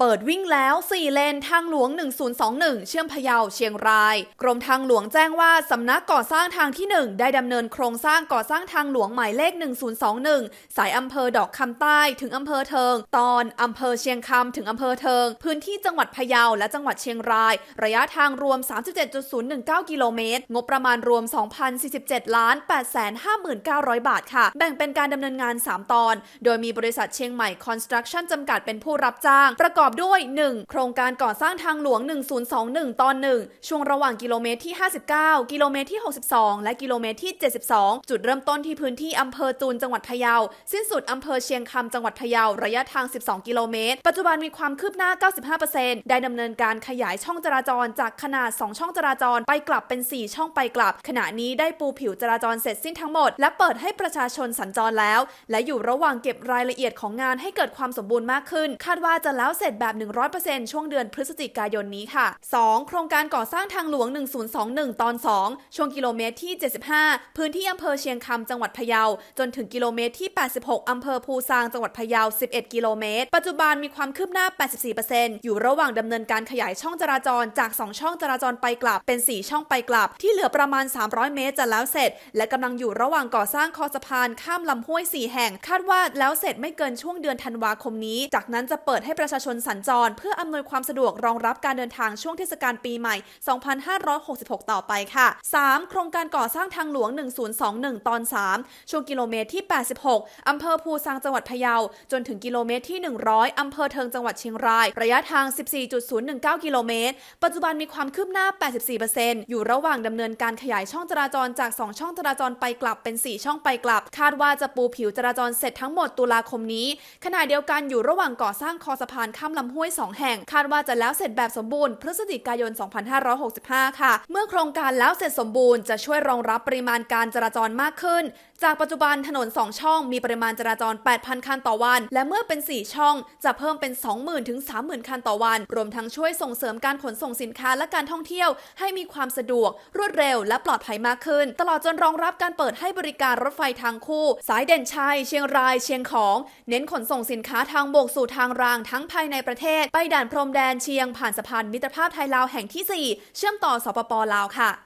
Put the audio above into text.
เปิดวิ่งแล้ว 4 เลนทางหลวง 1021 เชื่อมพะเยาเชียงราย กรมทางหลวงแจ้งว่า สำนักก่อสร้างทางที่ 1 ได้ดำเนินโครงสร้างก่อสร้างทางหลวงหมายเลข 1021 สายอำเภอดอกคำใต้ถึงอำเภอเทิง ตอนอำเภอเชียงคำถึงอำเภอเทิง พื้นที่จังหวัดพะเยาและจังหวัดเชียงราย ระยะทางรวม 37.019 กิโลเมตร งบประมาณรวม 2,047ล้าน859,900 บาทค่ะ แบ่งเป็นการดำเนินงาน 3 ตอน โดยมีบริษัทเชียงใหม่คอนสตรักชั่นจำกัดเป็นผู้รับจ้างประกอบอบด้วย 1. โครงการก่อสร้างทางหลวง 1021 ตอน 1 ช่วงระหว่างกิโลเมตรที่ 59 กิโลเมตรที่ 62 และกิโลเมตรที่ 72 จุดเริ่มต้นที่พื้นที่อำเภอจูนจังหวัดพะเยา สิ้นสุดอำเภอเชียงคำจังหวัดพะเยา ระยะทาง 12 กิโลเมตร ปัจจุบันมีความคืบหน้า 95%ได้ดำเนินการขยายช่องจราจรจากขนาด 2 ช่องจราจรไปกลับเป็น 4 ช่องไปกลับ ขณะนี้ได้ปูผิวจราจรเสร็จสิ้นทั้งหมด และเปิดให้ประชาชนสัญจรแล้ว และอยู่ระหว่างเก็บรายละเอียดของงานให้เกิดความสมบูรณ์มากขึ้น คาดว่าจะแล้วเสร็จแบบ 100%ช่วงเดือนพฤศจิกายนนี้ค่ะ 2. โครงการก่อสร้างทางหลวง 1021 ตอน 2 ช่วงกิโลเมตรที่ 75 พื้นที่อำเภอเชียงคำจังหวัดพะเยา จนถึงกิโลเมตรที่ 86 อำเภอภูซางจังหวัดพะเยา 11 กิโลเมตร ปัจจุบันมีความคืบหน้า 84%อยู่ระหว่างดำเนินการขยายช่องจราจรจาก 2 ช่องจราจรไปกลับเป็น 4 ช่องไปกลับ ที่เหลือประมาณ 300 เมตรจะแล้วเสร็จ และกำลังอยู่ระหว่างก่อสร้างคอสะพานข้ามลำห้วย 4 แห่ง คาดว่าแล้วเสร็จไม่เกินช่วงเดือนธันวาคมนี้ จากนั้นจะเปิดให้ประชาชนสัญจร เพื่ออำนวยความสะดวกรองรับการเดินทางช่วงเทศกาลปีใหม่ 2566 ต่อไปค่ะ 3. โครงการก่อสร้างทางหลวง 1021 ตอน 3 ช่วงกิโลเมตรที่ 86 อำเภอภูซางจังหวัดพะเยา จนถึงกิโลเมตรที่ 100 อำเภอเทิงจังหวัดเชียงราย ระยะทาง 14.019 กิโลเมตร ปัจจุบันมีความคืบหน้า 84%อยู่ระหว่างดำเนินการขยายช่องจราจรจาก 2 ช่องจราจรไปกลับเป็น 4 ช่องไปกลับ คาดว่าจะปูผิวจราจรเสร็จทั้งหมดตุลาคมนี้ ขณะเดียวกันอยู่ระหว่างก่อสร้างคอสะพานข้ามลำห้วย 2 แห่ง คาดว่าจะแล้วเสร็จแบบสมบูรณ์พฤศจิกายน 2565 ค่ะ เมื่อโครงการแล้วเสร็จสมบูรณ์จะช่วยรองรับปริมาณการจราจรมากขึ้น จากปัจจุบันถนน 2 ช่องมีปริมาณจราจร 8,000 คันต่อวัน และเมื่อเป็น 4 ช่องจะเพิ่มเป็น 20,000 ถึง 30,000 คันต่อวัน รวมทั้งช่วยส่งเสริมการขนส่งสินค้าและการท่องเที่ยว ให้มีความสะดวก รวดเร็ว และปลอดภัยมากขึ้น ตลอดจนรองรับการเปิดให้บริการรถไฟทางคู่ สายเด่นชัย เชียงราย เชียงของ เน้นขนส่งสินค้าทางบกสู่ทางรางทั้งภายในประเทศ ไปด่านพรมแดนเชียงผ่านสะพานมิตรภาพไทยลาวแห่งที่ 4 เชื่อมต่อสปปลาวค่ะ